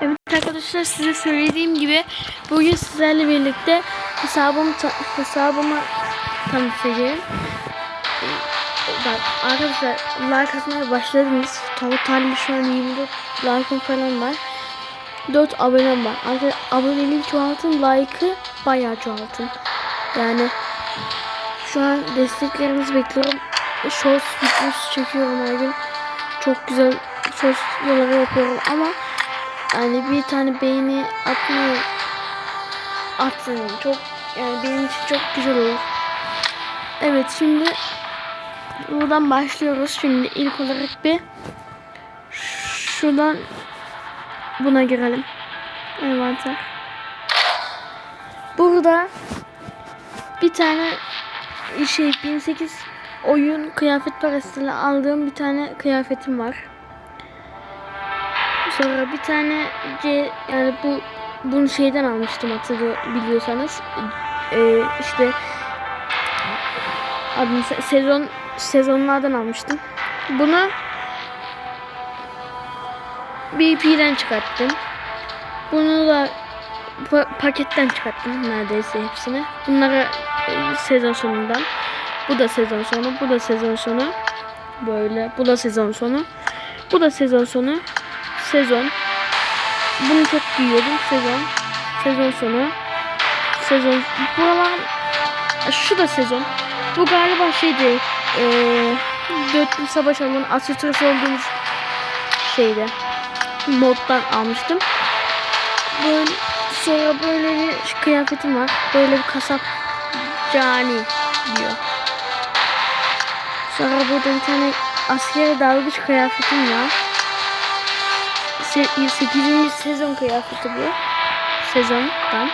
Evet arkadaşlar size söylediğim gibi bugün sizlerle birlikte hesabımı ta- hesabımı tanıtacağım. Bak arkadaşlar like atmaya başladınız. Tali şu an 24 like'ım falan var. 4 abonem var. Arkadaşlar aboneliği çoğaltın, like'ı bayağı çoğaltın. Yani şu an desteklerinizi bekliyorum. Shorts videosu çekiyorum her gün. Çok güzel shorts videoları yapıyorum ama yani bir tane beğeni atmayı atın. Çok yani benim için çok güzel olur. Evet şimdi buradan başlıyoruz. Şimdi ilk olarak bir şuradan buna girelim. Envanter. Burada bir tane şey 1008 oyun kıyafet parasıyla aldığım bir tane kıyafetim var. Sonra bir tane C yani bu bunu şeyden almıştım hatırlıyor biliyorsanız. Ee, işte adını se- sezon sezonlardan almıştım. Bunu BP'den çıkarttım. Bunu da pa- paketten çıkarttım neredeyse hepsini. Bunları e, sezon sonundan. Bu da sezon sonu, bu da sezon sonu. Böyle. Bu da sezon sonu. Bu da sezon sonu. Sezon. Bunu çok giyiyordum. Sezon. Sezon sonu. Sezon. Buralar şu da sezon. Bu galiba şeydi. Eee Dörtlü Savaş alanı asetres olduğumuz şeyde. Moddan almıştım. Böyle sonra böyle bir kıyafetim var. Böyle bir kasap cani diyor. Sonra burada bir tane askere dalgıç kıyafetim var. 8. sezon kıyafeti bu. Sezondan.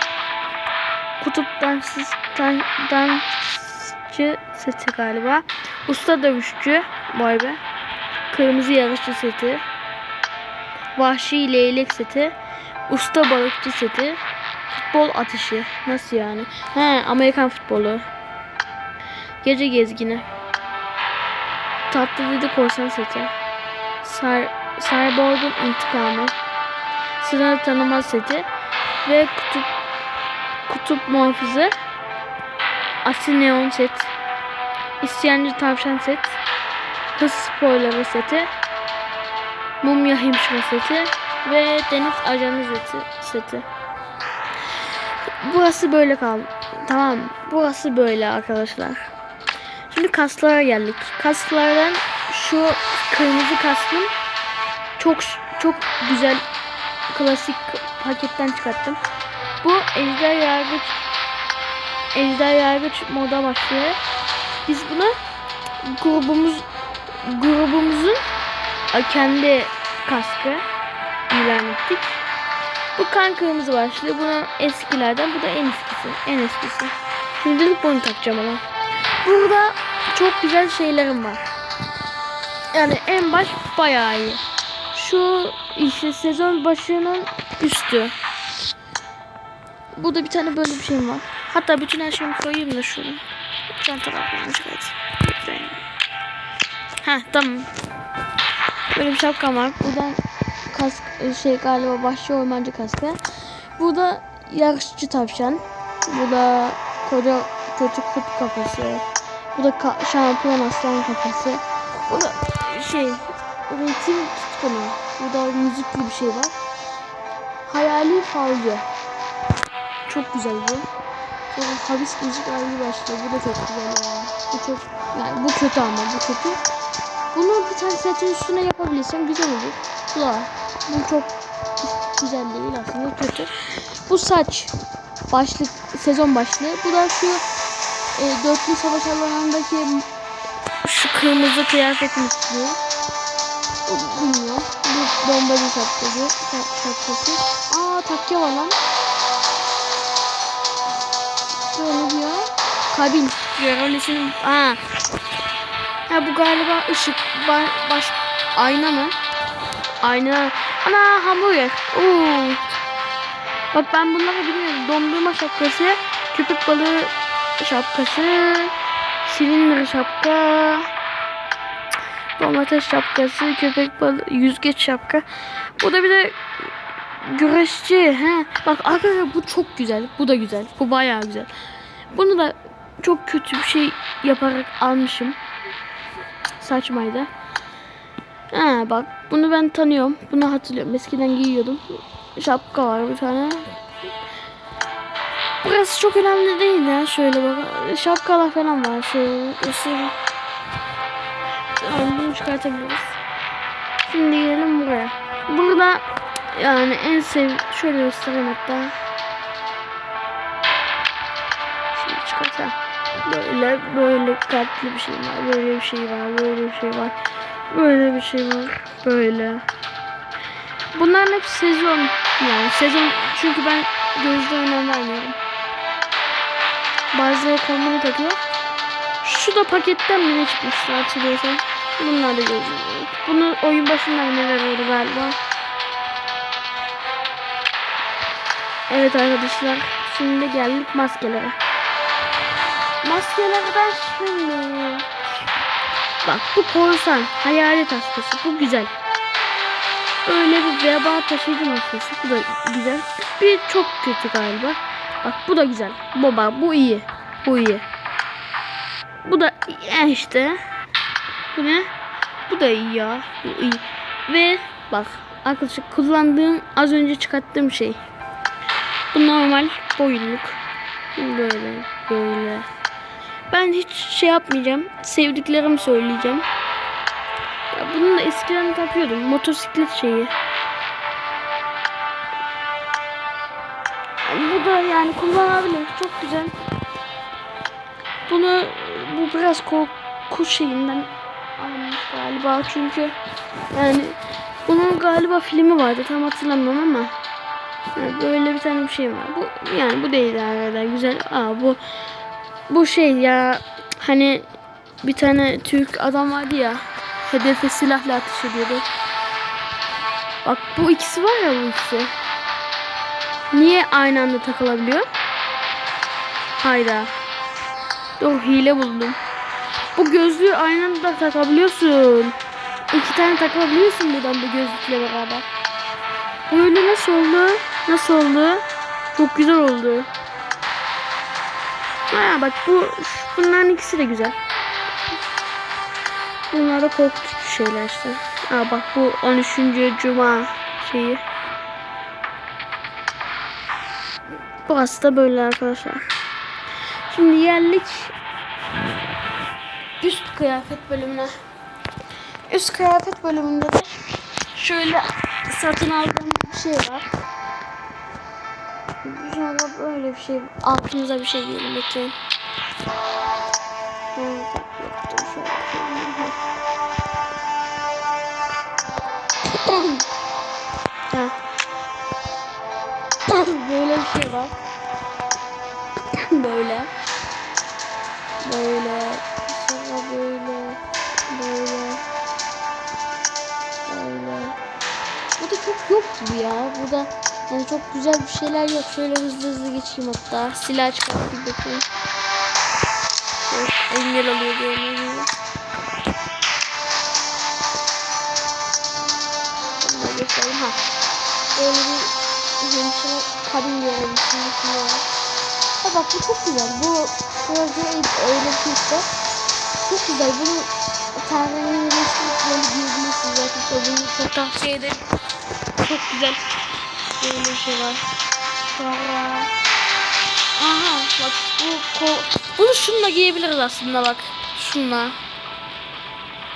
Kutup dansız dan, dansçı seti galiba. Usta dövüşçü. Vay be. Kırmızı yarışçı seti. Vahşi leylek seti. Usta balıkçı seti. Futbol atışı. Nasıl yani? He, Amerikan futbolu. Gece gezgini. Tatlı dedi korsan seti. Sar, Cyborg'un intikamı. Sınır tanıma seti. Ve kutup kutup muhafızı. Asil neon set. İsyancı tavşan set. Hız spoilerı seti. Mumya hemşire seti. Ve deniz ajanı seti. seti. Burası böyle kaldı. Tamam. Burası böyle arkadaşlar. Şimdi kaslara geldik. Kaslardan şu kırmızı kaskın çok çok güzel klasik paketten çıkarttım. Bu ejder yargıç ejder yargıç moda başlıyor. Biz bunu grubumuz grubumuzun kendi kaskı ilan ettik. Bu kan kırmızı başlıyor. Bunun eskilerden. Bu da en eskisi. En eskisi. Şimdilik bunu takacağım ama. Burada çok güzel şeylerim var. Yani en baş bayağı iyi. Şu işte sezon başının üstü. Burada bir tane böyle bir şeyim var. Hatta bütün her şeyimi koyayım da şunu. Çanta bakmamış evet. Heh tamam. Böyle bir şapkam var. Buradan kask şey galiba başlı ormancı kaskı. Bu da yarışçı tavşan. Bu da koca kötü kurt kafası. Bu da ka- şampiyon aslan kafası. Bu da şey ritim tutkunu. Bu da müzikli bir şey var. Hayali falcı. Çok güzel bu. Sonra habis müzik ayrı başlıyor. Bu da çok güzel ya. Bu çok yani bu kötü ama bu kötü. Bunu bir tane setin üstüne yapabilirsem güzel olur. Da bu çok güzel değil aslında kötü. Bu saç başlık sezon başlığı. Bu da şu e, dörtlü savaş alanındaki şu kırmızı kıyafetin üstü. Bilmiyorum. Bu bombacı şapkası. şapkası. Aa takke var lan. Böyle diyor. Kabin. Görevlisinin. Aa. Ha bu galiba ışık. Ba baş ayna mı? Ayna. Ana hamburger. Oo. Bak ben bunları bilmiyorum. Dondurma şapkası, köpek balığı şapkası, silindir şapka, domates şapkası, köpek balığı, yüzgeç şapka. Bu da bir de güreşçi. He. Bak arkadaşlar bu çok güzel. Bu da güzel. Bu bayağı güzel. Bunu da çok kötü bir şey yaparak almışım. Saçmaydı. Ha bak bunu ben tanıyorum. Bunu hatırlıyorum. Eskiden giyiyordum. Şapka var bir tane. Burası çok önemli değil ya. Şöyle bak. Şapkalar falan var. Şöyle göstereyim. Tamam bunu çıkartabiliriz. Şimdi gelelim buraya. Burada yani en sev şöyle göstereyim hatta. Şimdi çıkartalım. Böyle böyle kalpli bir şey var. Böyle bir şey var. Böyle bir şey var. Böyle bir şey var. Böyle. Bunların hepsi sezon. Yani sezon çünkü ben gözde önem vermiyorum. Bazıları kombini takıyor. Şu da paketten mi ne çıkmıştı hatırlıyorsan. Bunlar da gözüm. Bunu oyun başından ne veriyordu galiba. Evet arkadaşlar. Şimdi geldik maskelere. Maskelerden şimdi. Bak bu korsan. Hayalet hastası. Bu güzel. Öyle bir veba taşıyıcı maskesi. Bu da güzel. Bir çok kötü galiba. Bak bu da güzel. Baba bu iyi. Bu iyi. İyi işte. Bu ne? Bu da iyi ya. Bu iyi. Ve bak arkadaşlar kullandığım az önce çıkarttığım şey. Bu normal boyunluk. Böyle böyle. Ben hiç şey yapmayacağım. Sevdiklerimi söyleyeceğim. Ya bunu da eskiden takıyordum. Motosiklet şeyi. Bu da yani kullanabilir. Çok güzel. Bunu biraz korku şeyinden almış galiba. Çünkü yani bunun galiba filmi vardı. Tam hatırlamıyorum ama yani böyle bir tane bir şey var. Bu yani bu değil herhalde güzel. Aa bu bu şey ya hani bir tane Türk adam vardı ya hedefe silahla ateş ediyordu. Bak bu ikisi var ya bu ikisi. Niye aynı anda takılabiliyor? Hayda. Dur hile buldum. Bu gözlüğü aynı anda takabiliyorsun. İki tane takabiliyorsun buradan bu gözlükle beraber. Böyle nasıl oldu? Nasıl oldu? Çok güzel oldu. Ha bak bu bunların ikisi de güzel. Bunlar da korkutucu şeyler işte. Aa bak bu 13. Cuma şeyi. Burası da böyle arkadaşlar. Şimdi geldik üst kıyafet bölümüne. Üst kıyafet bölümünde de şöyle satın aldığım bir şey var. Sonra böyle bir şey altımıza bir şey giyelim bekleyin. Yok gibi ya. Burada yani çok güzel bir şeyler yok. Şöyle hızlı hızlı geçeyim hatta. Silah çıkartıp bakayım. Evet, engel alıyor diyorum. Engel. Bunu göstereyim. Ha. Böyle bir hemşire kabin içinde var. Ha bak bu çok güzel. Bu öyle bir şey. Çok güzel. Bunu Tanrı'nın resmi böyle arkadaşlar. Bunu çok tavsiye ederim. Çok güzel. Böyle bir şey var. Sonra... Aha bak bu ko bunu şununla giyebiliriz aslında bak. Şunla.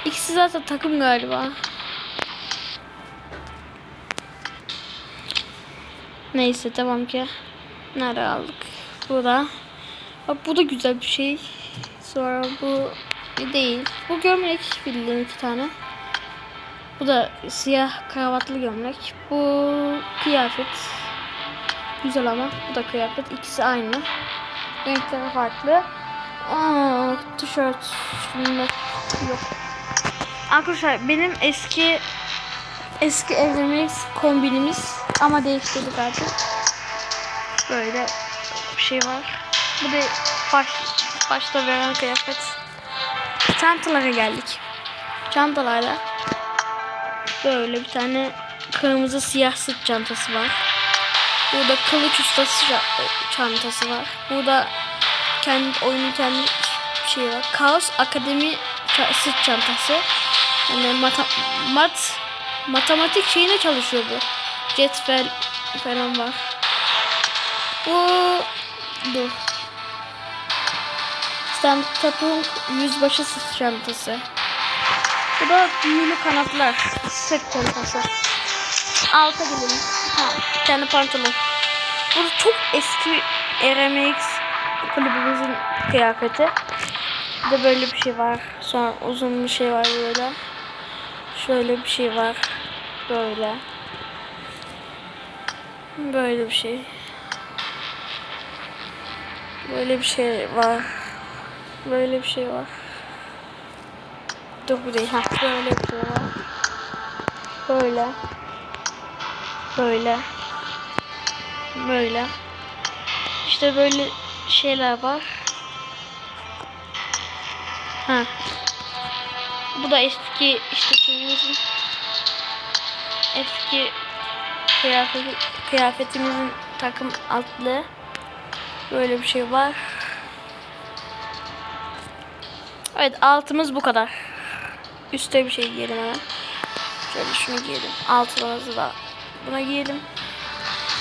İkisi zaten takım galiba. Neyse tamam ki. Nerede aldık? Bu da. Bak bu da güzel bir şey. Sonra bu değil. Bu gömlek bildiğin iki tane. Bu da siyah kravatlı gömlek. Bu kıyafet. Güzel ama bu da kıyafet. İkisi aynı. Renkleri farklı. Aa, tişört. Şunda yok. Arkadaşlar benim eski eski evlerimiz kombinimiz ama değiştirdik artık. Böyle bir şey var. Bu da baş, başta veren kıyafet. Çantalara geldik. Çantalarda böyle bir tane kırmızı siyah sırt çantası var. Burada kılıç ustası ça- çantası var. Burada kendi oyunun kendi şeyi var. Kaos Akademi sırt çantası. Yani mata, mat matematik şeyine çalışıyor bu. Cetvel falan var. Bu dur. Stantapung yüzbaşı sırt çantası. Bu da büyülü kanatlar sırt çantası. Alta gelelim. Ha, tane pantolon. Bu da çok eski RMX kulübümüzün kıyafeti. Bir de böyle bir şey var. Sonra uzun bir şey var böyle. Şöyle bir şey var. Böyle. Böyle bir şey. Böyle bir şey var. Böyle bir şey var. Dur bu değil. Ha, böyle var. Böyle. Böyle. Böyle. İşte böyle şeyler var. Ha. Bu da eski işte şeyimizin eski kıyafeti, kıyafetimizin takım altlığı. Böyle bir şey var. Evet altımız bu kadar. Üste bir şey giyelim hemen. Şöyle şunu giyelim. Altımızı da buna giyelim.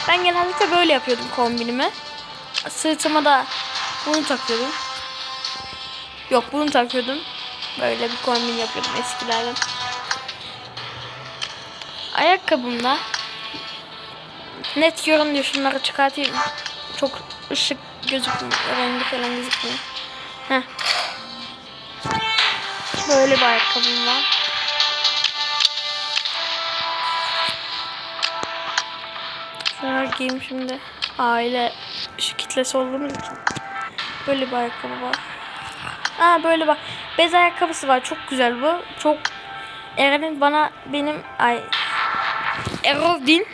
Ben genellikle böyle yapıyordum kombinimi. Sırtıma da bunu takıyordum. Yok bunu takıyordum. Böyle bir kombin yapıyordum eskilerden. Ayakkabımda net görünüyor. Şunları çıkartayım. Çok ışık gözükmüyor. Rengi falan gözükmüyor. Heh. Böyle bir ayakkabım var. Şunları giyeyim şimdi. Aile şu kitlesi olduğumuz için. Böyle bir ayakkabı var. Aa böyle bak. Bez ayakkabısı var. Çok güzel bu. Çok Eren'in bana benim ay Erovdin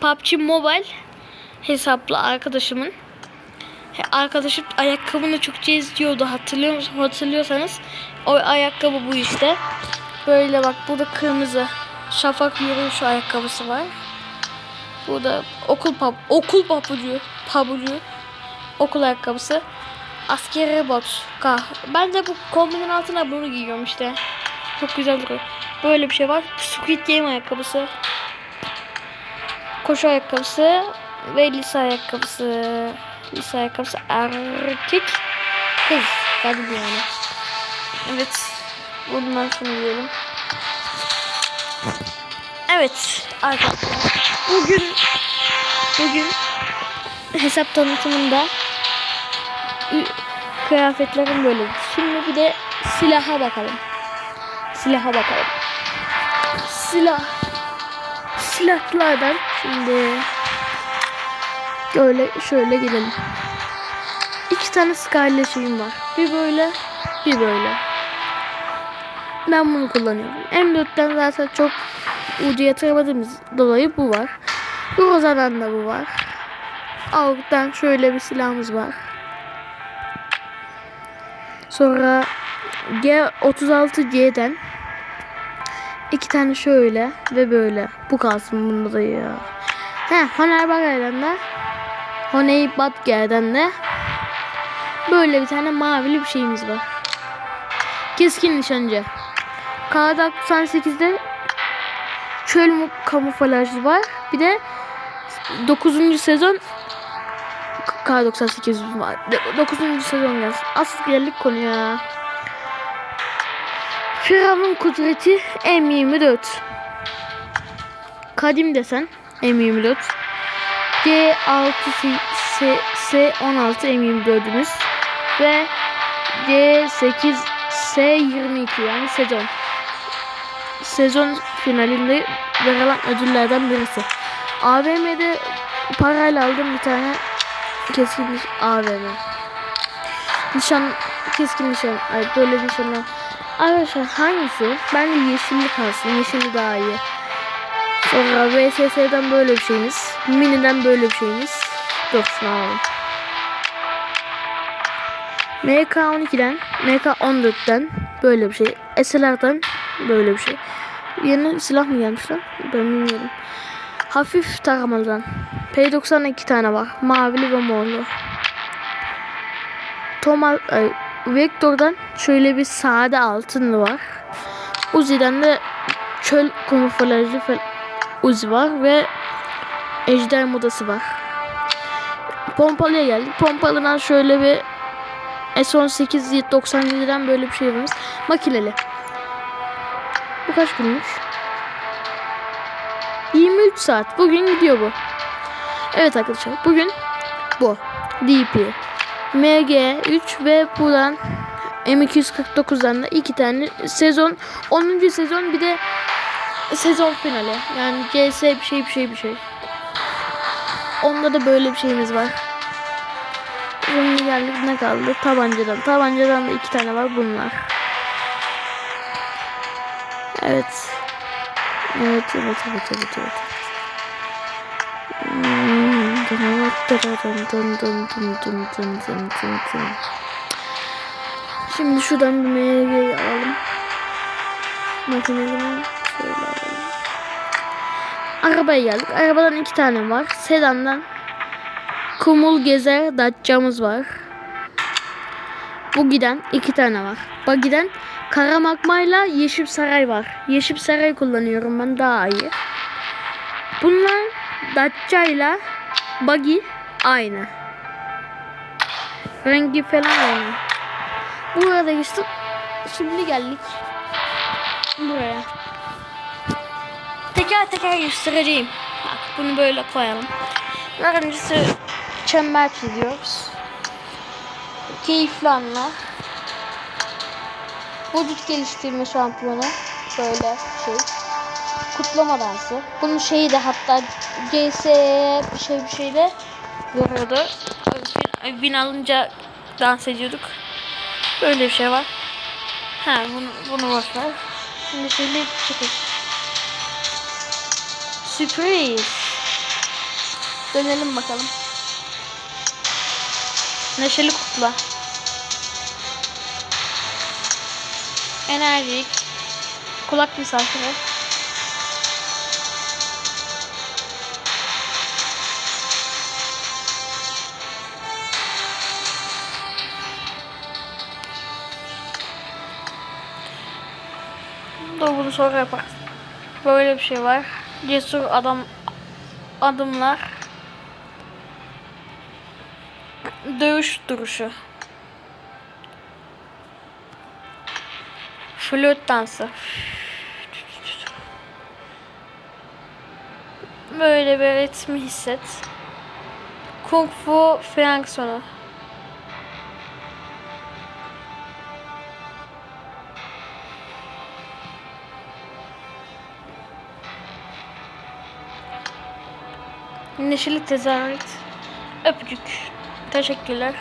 PUBG Mobile hesaplı arkadaşımın He, arkadaşım ayakkabını çok diyordu hatırlıyor musun? Hatırlıyorsanız o ayakkabı bu işte. Böyle bak burada kırmızı şafak yürüyüş ayakkabısı var. Burada okul pap okul pabucu pabucu okul ayakkabısı. Askeri bot. Kah. Ben de bu kombinin altına bunu giyiyorum işte. Çok güzel duruyor. Böyle bir şey var. Squid Game ayakkabısı. Koşu ayakkabısı ve lise ayakkabısı. Lise ayakkabısı erkek kız. Kadın yani. Evet. Bundan sonra diyelim. Evet arkadaşlar. Bugün bugün hesap tanıtımında kıyafetlerim böyle. Şimdi bir de silaha bakalım. Silaha bakalım. Silah. Silahlardan şimdi böyle şöyle gidelim. İki tane Scarlet şeyim var. Bir böyle, bir böyle. Ben bunu kullanıyorum. M4'ten zaten çok ucu yatıramadığımız dolayı bu var. Groza'dan da bu var. AUG'dan şöyle bir silahımız var. Sonra G36C'den iki tane şöyle ve böyle. Bu kalsın bunda da ya. He, Honor Bagay'dan da Honey Badger'den de böyle bir tane mavili bir şeyimiz var. Keskin nişancı. K98'de çöl mu- kamuflajı var. Bir de 9. sezon K98 var. 9. sezon gelsin. Askerlik konu ya. Firavun kudreti M24. Kadim desen M24. C6 S, S16 M24'ümüz. Ve C8 S22 yani sezon. Sezon finalinde verilen ödüllerden birisi. AVM'de parayla aldım bir tane keskin AVM. Nişan keskin nişan. Ay böyle nişanlar. Arkadaşlar hangisi? Bence yeşilli kalsın. Yeşilli daha iyi. Sonra VSS'den böyle bir şeyimiz. Mini'den böyle bir şeyimiz. Şunu alalım. MK12'den, MK14'ten böyle bir şey. SLR'den böyle bir şey. Yeni silah mı gelmiş lan? Ben bilmiyorum. Hafif taramalıdan. P90'da iki tane var. Mavili ve morlu. Thomas, ay, Vector'dan şöyle bir sade altınlı var. Uzi'den de çöl kamuflajlı Uzi var ve ejder modası var. Pompalıya geldik. Pompalıdan şöyle bir S18 97'den böyle bir şey var. Makineli. Bu kaç günmüş? 23 saat. Bugün gidiyor bu. Evet arkadaşlar. Bugün bu. DP. MG3 ve buradan M249'dan da iki tane sezon 10. sezon bir de sezon finali. Yani CS bir şey bir şey bir şey. Onda da böyle bir şeyimiz var. Bunun geldik ne kaldı? Tabancadan. Tabancadan da iki tane var bunlar. Evet. Evet, evet, evet, evet, evet. Şimdi şuradan bir meyveyi alalım. Makinelerini şöyle alalım. Arabaya geldik. Arabadan iki tane var. Sedandan Kumul Gezer Dacia'mız var. Bu giden iki tane var. Bak giden Kara Makma'yla Yeşil Saray var. Yeşil Saray kullanıyorum ben daha iyi. Bunlar Dacia ile Buggy aynı. Rengi falan aynı. Burada geçtim. Şimdi geldik buraya. Teker teker göstereceğim. Bak bunu böyle koyalım. Öğrencisi çember çiziyoruz. Keyifli anlar. Vücut geliştirme şampiyonu. Böyle şey. Kutlama dansı. Bunun şeyi de hatta CS bir şey bir şey de görüyordu. Bin, bin alınca dans ediyorduk. Böyle bir şey var. Ha bunu, bunu boş ver. Şimdi şöyle çıkış. Sürpriz. Dönelim bakalım. Neşeli kutla. Enerjik. Kulak misafiri. Dur bunu sonra yaparız. Böyle bir şey var. Cesur adam adımlar. Dövüş duruşu. Flöt dansı. Böyle bir ritmi hisset. Kung Fu Fransonu. Neşeli tezahürat. Öpücük. Teşekkürler.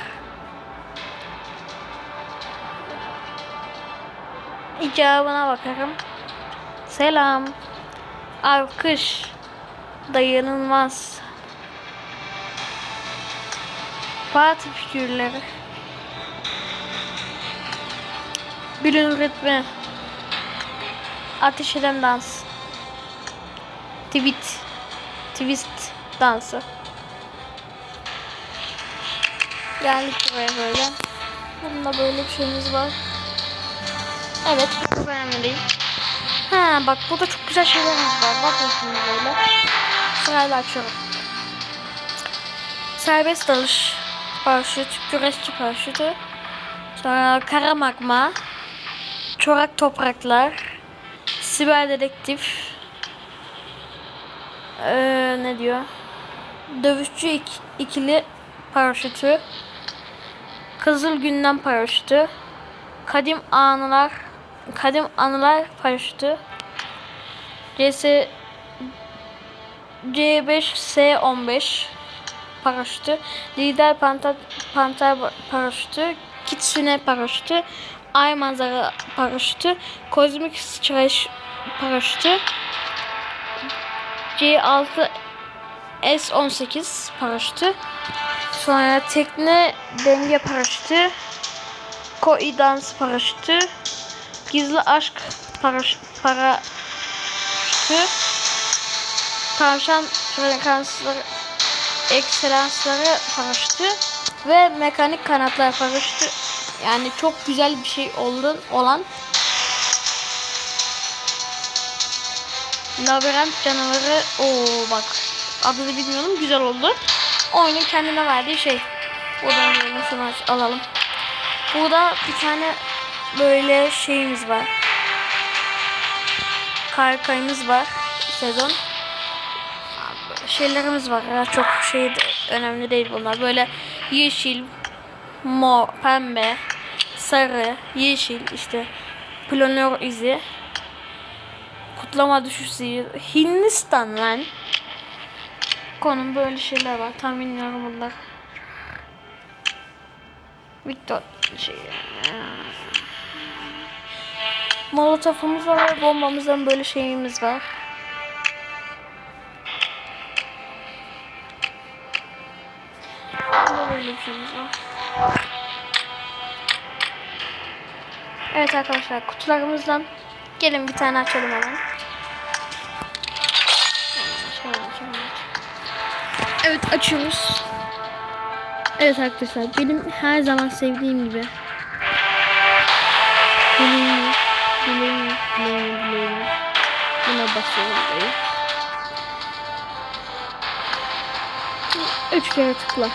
İcabına bakarım. Selam. Alkış. Dayanılmaz. Parti figürleri. Bülün ritmi. Ateş eden dans. Tweet. Twist dansı. Geldik buraya böyle. Bunda böyle bir şeyimiz var. Evet, bu çok önemli değil. Ha bak burada çok güzel şeylerimiz var. Bakın şimdi böyle. Sırayla açıyorum. Serbest dalış paraşüt, güreşçi paraşütü. Sonra kara magma, çorak topraklar, siber dedektif, ee, ne diyor? Dövüşçü ik- ikili paraşütü, Kızıl Gündem paraşütü, Kadim Anılar, Kadim Anılar paraşütü, CS C5S15 paraşütü, Lider Panter, Panter paraşütü, Kitsune paraşütü, Ay Manzara paraşütü, Kozmik Sıçrayış paraşütü, C6 S18 paraşütü. Sonra tekne denge paraşütü. Koi dans paraşütü. Gizli aşk paraş para paraşütü, tavşan frekansları, ekselansları paraşütü ve mekanik kanatlar paraşütü. Yani çok güzel bir şey oldu olan labirent canavarı. Oo bak adını bilmiyorum güzel oldu. Oyunun kendine verdiği şey. Buradan şunu alalım. Burada bir tane böyle şeyimiz var. Kaykayımız var. Sezon. Şeylerimiz var. Ya çok şey önemli değil bunlar. Böyle yeşil, mor, pembe, sarı, yeşil işte planör izi. Kutlama düşüşü. Hindistan lan. Konum böyle şeyler var. Tam bilmiyorum bunlar. Victor şey. Molotofumuz var ve bombamızdan böyle şeyimiz var. Evet arkadaşlar kutularımızdan gelin bir tane açalım hemen. Evet açıyoruz. Evet arkadaşlar benim her zaman sevdiğim gibi. Dileğimi, dileğimi, dileğimi, dileğimi. Buna basıyorum böyle. Üç kere tıkla.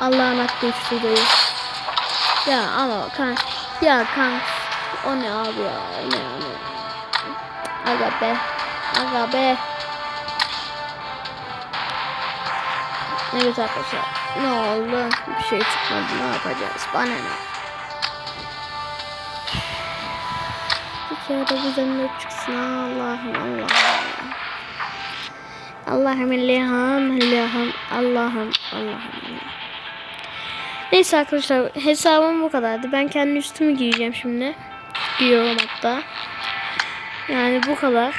Allah'ın hakkı üçlü değil. Ya ama kan, ya kan. O ne abi ya, ne o. Aga be, aga be. Evet arkadaşlar. Ne oldu? Bir şey çıkmadı. Ne yapacağız? Bana ne? Bir kere de güzel not çıksın. Allah'ım Allah'ım. Allah'ım Allah'ım Allah'ım Allah'ım Allah'ım. Neyse arkadaşlar hesabım bu kadardı. Ben kendi üstümü giyeceğim şimdi. Giyiyorum hatta. Yani bu kadar.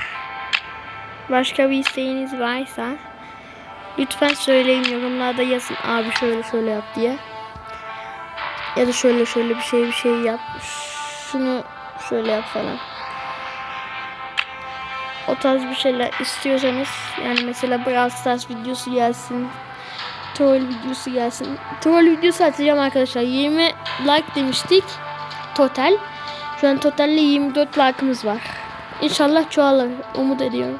Başka bir isteğiniz varsa Lütfen söyleyin yorumlarda yazın abi şöyle şöyle yap diye. Ya da şöyle şöyle bir şey bir şey yap. Şunu şöyle yap falan. O tarz bir şeyler istiyorsanız yani mesela Brawl Stars videosu gelsin. Troll videosu gelsin. Troll videosu atacağım arkadaşlar. 20 like demiştik. Total. Şu an totalde 24 like'ımız var. İnşallah çoğalır. Umut ediyorum.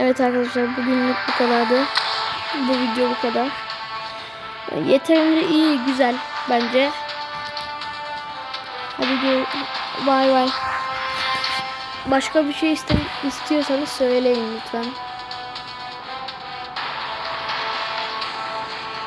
Evet arkadaşlar bugünlük bu kadardı. Bu video bu kadar. Yeterince iyi, güzel bence. Hadi gör. Bay bay. Başka bir şey iste istiyorsanız söyleyin lütfen.